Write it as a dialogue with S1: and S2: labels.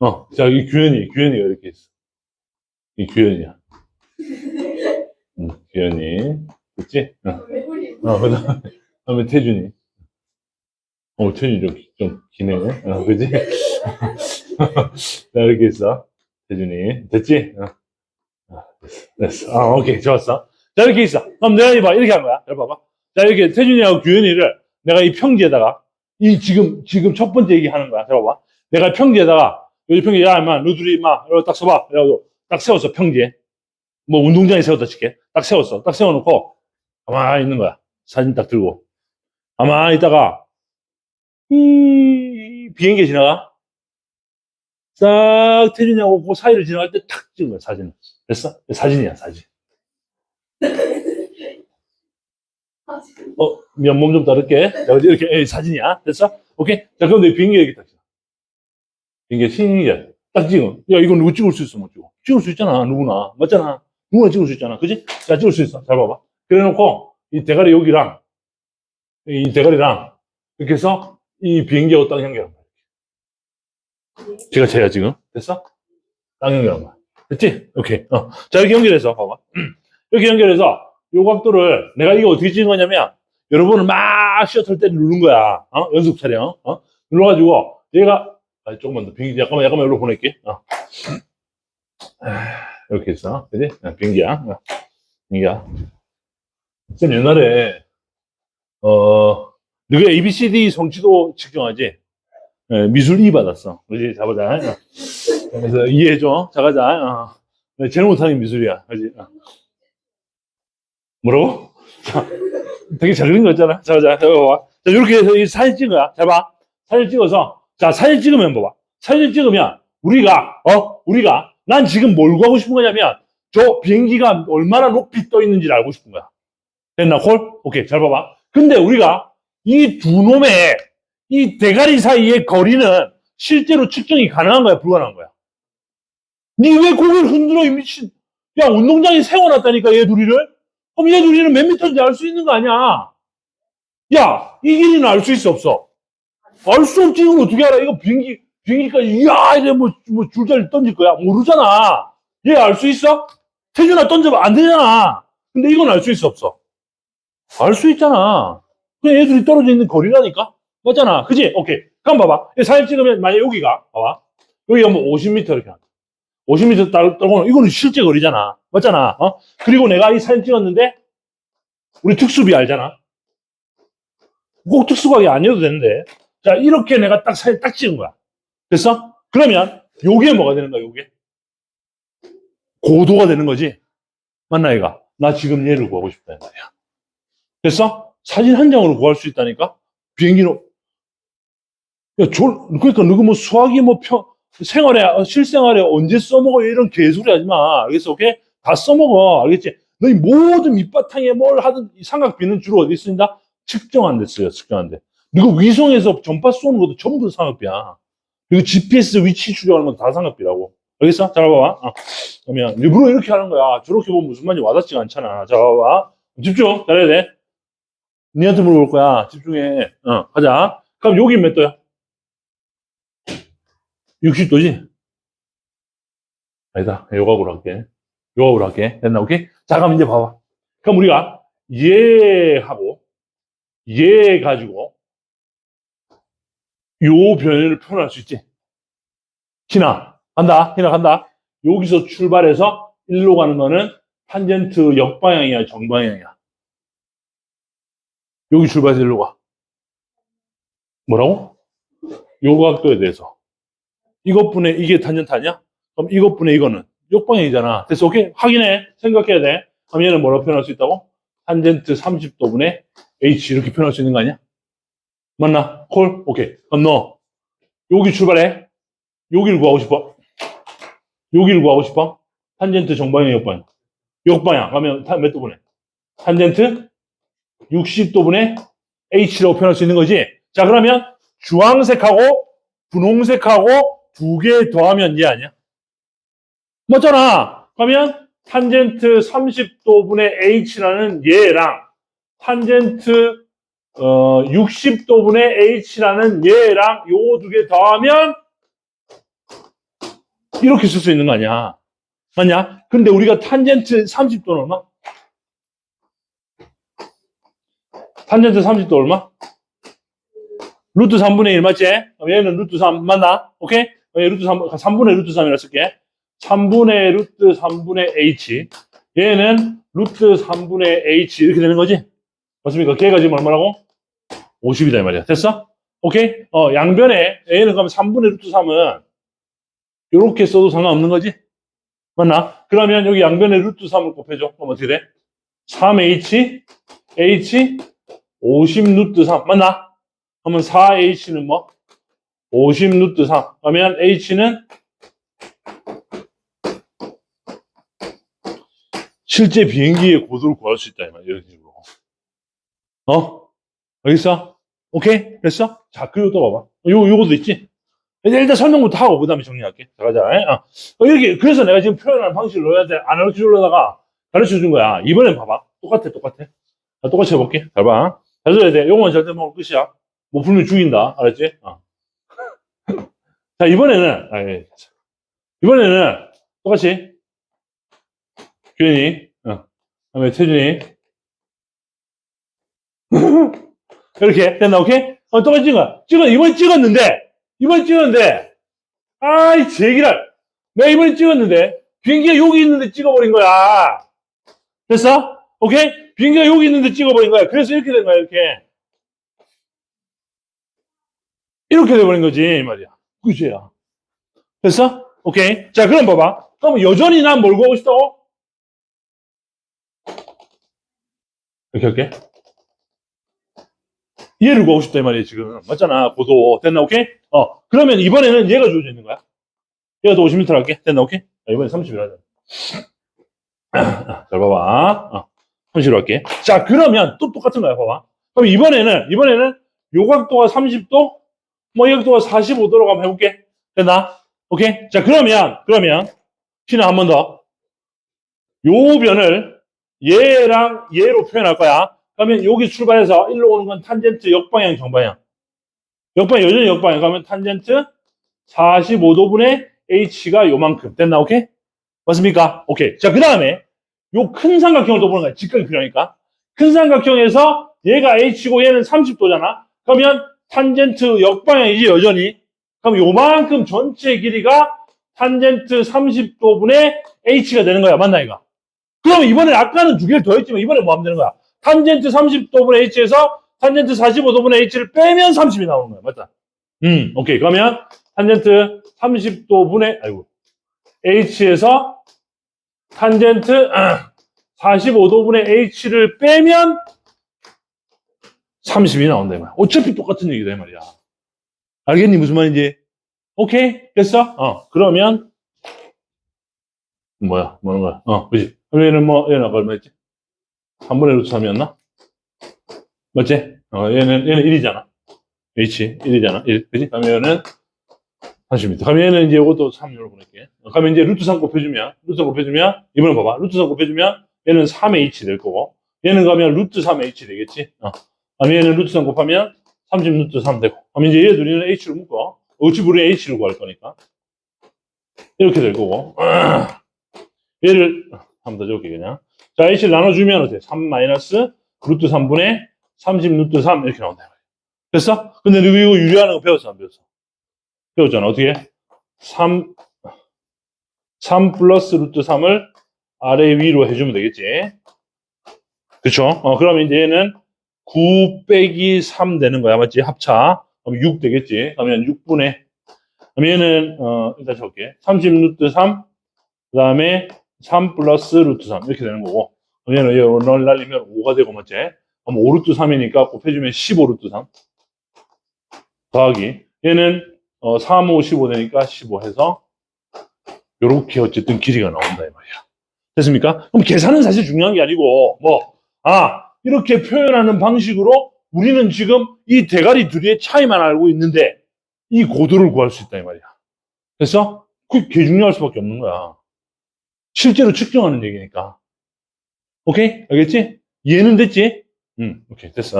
S1: 어, 자, 이 규현이, 규현이가 이렇게 있어. 이 규현이야. 응, 규현이. 그치? 어, 어 그 다음에, 태준이. 어, 태준이 좀, 좀 기네. 어, 그지? 자, 이렇게 있어. 태준이. 됐지? 어. 아, 됐어. 됐어. 아, 오케이. 좋았어. 자, 이렇게 있어. 그럼 내가 이봐. 이렇게 한 거야. 여기 봐봐. 자, 이렇게 태준이하고 규현이를 내가 이 평지에다가, 이 지금, 지금 첫 번째 얘기 하는 거야. 들어봐. 내가 평지에다가, 여기 평지에, 야, 임마, 너둘이 임마, 이러고 딱 서봐. 그래가지고, 딱 세웠어, 평지에. 뭐, 운동장에 세웠다 칠게. 딱 세웠어. 딱 세워놓고, 가만히 있는 거야. 사진 딱 들고. 가만히 있다가, 이, 비행기 지나가. 싹 태준이하고 그 사이를 지나갈 때 탁 찍은 거야, 사진을. 됐어? 사진이야, 사진. 어, 미안, 몸좀 다를게. 자, 이렇게, 에이, 사진이야. 됐어? 오케이? 자, 그럼 내 비행기 여기 딱 비행기 신기야. 딱 찍어. 야, 이거 누구 찍을 수 있어, 못 찍어? 찍을 수 있잖아, 누구나. 맞잖아. 누구나 찍을 수 있잖아. 그지? 자, 찍을 수 있어. 잘 봐봐. 그래 놓고, 이 대가리 여기랑, 이 대가리랑, 이렇게 해서, 이 비행기하고 딱 연결한 거야. 제가 제야, 지금. 됐어? 딱 연결한 거야. 됐지? 오케이. 어. 자, 이렇게 연결해서, 봐봐. 이렇게 연결해서, 요 각도를 내가 이거 어떻게 찍은 거냐면 여러분은 막 셔틀 때 누른 거야. 어? 연습 촬영. 어? 눌러가지고 얘가 아, 조금만 더 비행기 잠깐만 잠깐만 여기로 보낼게. 어. 아, 이렇게 있어. 그지? 아, 비행기야. 어. 비행기야. 전 옛날에 어 너가 ABCD 성취도 측정하지? 예, 미술 2 받았어. 그지? 잡아자. 어. 그래서 이해해줘. 자 가자. 어. 제일 못하는 게 미술이야. 그지? 어. 뭐라고? 자, 되게 잘 그린 거 있잖아. 자, 자, 봐봐. 자, 이렇게 해서 이 사진 찍은 거야. 잘 봐. 사진 찍어서, 자, 사진 찍으면 봐봐. 사진 찍으면, 우리가, 어, 우리가, 난 지금 뭘 구하고 싶은 거냐면, 저 비행기가 얼마나 높이 떠 있는지를 알고 싶은 거야. 됐나, 콜? 오케이, 잘 봐봐. 근데 우리가 이 두 놈의 이 대가리 사이의 거리는 실제로 측정이 가능한 거야, 불가능한 거야? 니 왜 고개를 흔들어, 이 미친. 야, 운동장에 세워놨다니까, 얘 둘이를? 그럼 얘 둘이는 몇 미터인지 알 수 있는 거 아니야? 야, 이 길이는 알 수 있어, 없어? 알 수 없지, 이건 어떻게 알아? 이거 비행기, 비행기까지, 이야, 이래 뭐, 뭐, 줄자리 던질 거야? 모르잖아. 얘 알 수 있어? 태준아 던져봐. 안 되잖아. 근데 이건 알 수 있어, 없어? 알 수 있잖아. 그냥 얘들이 떨어져 있는 거리라니까? 맞잖아. 그지? 오케이. 그럼 봐봐. 이 사진 찍으면, 만약 여기가, 봐봐. 여기가 뭐 50m 이렇게 한다. 50m 떨고는 이거는 실제 거리잖아. 맞잖아. 어? 그리고 내가 이 사진 찍었는데 우리 특수비 알잖아. 꼭 특수각이 아니어도 되는데. 자, 이렇게 내가 딱 사진 딱 찍은 거야. 됐어? 그러면 요게 뭐가 되는 거야, 요게? 고도가 되는 거지. 맞나, 얘가? 나 지금 얘를 구하고 싶다는 말이야. 됐어? 사진 한 장으로 구할 수 있다니까? 비행기로. 야, 졸, 그러니까 너그 뭐 수학이 뭐 평, 생활에, 어, 실생활에 언제 써먹어? 이런 개소리 하지 마. 알겠어? 오케이? 다 써먹어. 알겠지? 너희 모든 밑바탕에 뭘 하든 이 삼각비는 주로 어디 쓰인다? 측정한 데 써요. 측정한 데. 그리고 위성에서 전파 쏘는 것도 전부 삼각비야. 그리고 GPS 위치 추적하는 것도 다 삼각비라고. 알겠어? 잘 봐봐. 어. 그러면 일부러 이렇게 하는 거야. 저렇게 보면 무슨 말인지 와닿지가 않잖아. 자, 봐봐. 집중. 잘해야 돼. 니한테 물어볼 거야. 집중해. 어, 가자. 그럼 여기 몇 도야? 60도지? 아니다. 요각으로 할게. 요각으로 할게. 됐나? 오케이? 자, 그럼 이제 봐봐. 그럼 우리가 얘하고 얘 가지고 요 변을 표현할 수 있지? 희나, 간다. 희나 간다. 여기서 출발해서 일로 가는 거는 탄젠트 역방향이야, 정방향이야? 여기 출발해서 일로 가. 뭐라고? 요 각도에 대해서. 이것분의 이게 탄젠트 아니야? 그럼 이것분의 이거는 역방향이잖아. 됐어, 오케이? 확인해. 생각해야 돼. 그럼 얘는 뭐라고 표현할 수 있다고? 탄젠트 30도분의 H 이렇게 표현할 수 있는 거 아니야? 맞나? 콜? 오케이. 그럼 너 여기 출발해. 여기를 구하고 싶어. 여기를 구하고 싶어. 탄젠트 정방향, 역방향. 역방향. 탄- 몇 도분의? 탄젠트 60도분의 H라고 표현할 수 있는 거지. 자, 그러면 주황색하고 분홍색하고 두 개 더하면 얘 아니야? 맞잖아. 그러면 탄젠트 30도분의 H라는 얘랑 탄젠트 어, 60도분의 H라는 얘랑 요 두 개 더하면 이렇게 쓸 수 있는 거 아니야. 맞냐? 근데 우리가 탄젠트 30도는 얼마? 탄젠트 30도 얼마? 루트 3분의 1 맞지? 얘는 루트 3 맞나? 오케이? 루트 3, 3분의 루트 3이라 쓸게. 3분의 루트 3분의 h. 얘는 루트 3분의 h 이렇게 되는 거지? 맞습니까? 걔가 지금 얼마라고? 50이다 이 말이야. 됐어? 오케이? 어, 양변에 얘는 그럼 3분의 루트 3은 이렇게 써도 상관없는 거지? 맞나? 그러면 여기 양변에 루트 3을 곱해줘. 그럼 어떻게 돼? 3h, h, 50 루트 3. 맞나? 그러면 4h는 뭐? 50 루트 3. 그러면 h는 실제 비행기의 고도를 구할 수 있다. 이런 식으로. 어? 알겠어? 오케이? 됐어? 자, 그리고 또 봐봐. 요, 요것도 있지? 일단, 설명부터 하고, 그 다음에 정리할게. 자, 가자. 어. 어, 이렇게, 그래서 내가 지금 표현하는 방식을 너희한테 안 가르쳐 주려다가 가르쳐 준 거야. 이번엔 봐봐. 똑같아, 똑같아. 자, 똑같이 해볼게. 잘 봐. 잘 들어야 돼. 요거만 절대 먹을 끝이야. 못 풀면 죽인다. 알았지? 어. 자, 이번에는, 아, 예. 이번에는 똑같이. 규현이, 어. 그 다음에 태준이. 이렇게 됐나, 오케이? 어, 똑같이 찍어. 찍어, 이번 찍었는데, 이번 찍었는데, 아이, 제기랄. 내가 이번에 찍었는데, 비행기가 여기 있는데 찍어버린 거야. 됐어? 오케이? 비행기가 여기 있는데 찍어버린 거야. 그래서 이렇게 된 거야, 이렇게. 이렇게 돼버린 거지, 이 말이야. 그지야. 됐어? 오케이. 자, 그럼 봐봐. 그럼 여전히 난 뭘 구하고 싶다고? 이렇게 할게. 얘를 구하고 싶다, 이 말이야, 지금. 맞잖아, 고도. 됐나, 오케이? 어. 그러면 이번에는 얘가 주어져 있는 거야. 얘가 더 50m 할게. 됐나, 오케이? 자, 이번에 30을 하자. 잘 봐봐. 어. 30으로 할게. 자, 그러면 또 똑같은 거야, 봐봐. 그럼 이번에는, 이번에는 요 각도가 30도, 뭐, 이 각도가 45도로 한번 해볼게. 됐나? 오케이? 자, 그러면, 그러면, 키는 한 번 더. 요 변을 얘랑 얘로 표현할 거야. 그러면 여기 출발해서 일로 오는 건 탄젠트 역방향, 정방향. 역방향, 여전히 역방향. 그러면 탄젠트 45도분의 h가 요만큼. 됐나? 오케이? 맞습니까? 오케이. 자, 그 다음에 요 큰 삼각형을 또 보는 거야. 직각이 필요하니까. 큰 삼각형에서 얘가 h고 얘는 30도잖아. 그러면 탄젠트 역방향이지, 여전히. 그럼 요만큼 전체 길이가 탄젠트 30도분의 h가 되는 거야. 맞나, 이거? 그러면 이번에 아까는 두 개를 더했지만 이번에 뭐 하면 되는 거야? 탄젠트 30도분의 h에서 탄젠트 45도분의 h를 빼면 30이 나오는 거야. 맞다? 음, 오케이. 그러면 탄젠트 30도분의, 아이고, h에서 탄젠트 45도분의 h를 빼면 30이 나온다. 이 말이야. 어차피 똑같은 얘기다. 이 말이야. 알겠니? 무슨 말인지? 오케이? 됐어? 어, 그러면, 뭐야? 뭐는 거야? 어, 그지? 그럼 얘는 뭐, 얘는 아까 얼마였지? 3분의 루트 3이었나? 맞지? 어, 얘는, 얘는 1이잖아. H, 1이잖아. 1. 그지? 그러면 얘는 30m. 그러면 얘는 이제 이것도 3으로 보낼게. 어, 그러면 이제 루트 3 곱해주면, 루트 3 곱해주면, 이번에 봐봐. 루트 3 곱해주면, 얘는 3H 될 거고, 얘는 가면 루트 3H 되겠지? 어. 그러면 얘는 루트 3 곱하면 30 루트 3 되고. 그러면 이제 얘 둘이는 H로 묶어. 어찌 우리 H를 구할 거니까. 이렇게 될 거고. 얘를, 한번 더 적게 그냥. 자, H를 나눠주면 어때? 3 마이너스 루트 3분의 30 루트 3 이렇게 나온다. 됐어? 근데 너 이거 유리하는 거 배웠어? 안 배웠어? 배웠잖아. 어떻게? 3, 3 플러스 루트 3을 아래 위로 해주면 되겠지. 그쵸? 어, 그러면 이제 얘는 9 빼기 3 되는 거야. 맞지? 합차. 그럼 6 되겠지. 그러면 6분의. 그럼 얘는, 어, 일단 적을게. 30 루트 3, 그 다음에 3 플러스 루트 3. 이렇게 되는 거고. 얘는 얘를 날리면 5가 되고, 맞지? 그럼 5 루트 3이니까 곱해주면 15 루트 3. 더하기. 얘는, 어, 3, 5, 15 되니까 15 해서, 요렇게 어쨌든 길이가 나온다, 이 말이야. 됐습니까? 그럼 계산은 사실 중요한 게 아니고, 뭐, 아, 이렇게 표현하는 방식으로 우리는 지금 이 대가리 둘이의 차이만 알고 있는데 이 고도를 구할 수 있다 이 말이야. 됐어? 그게 중요할 수밖에 없는 거야. 실제로 측정하는 얘기니까. 오케이? 알겠지? 이해는 됐지? 응, 오케이, 됐어.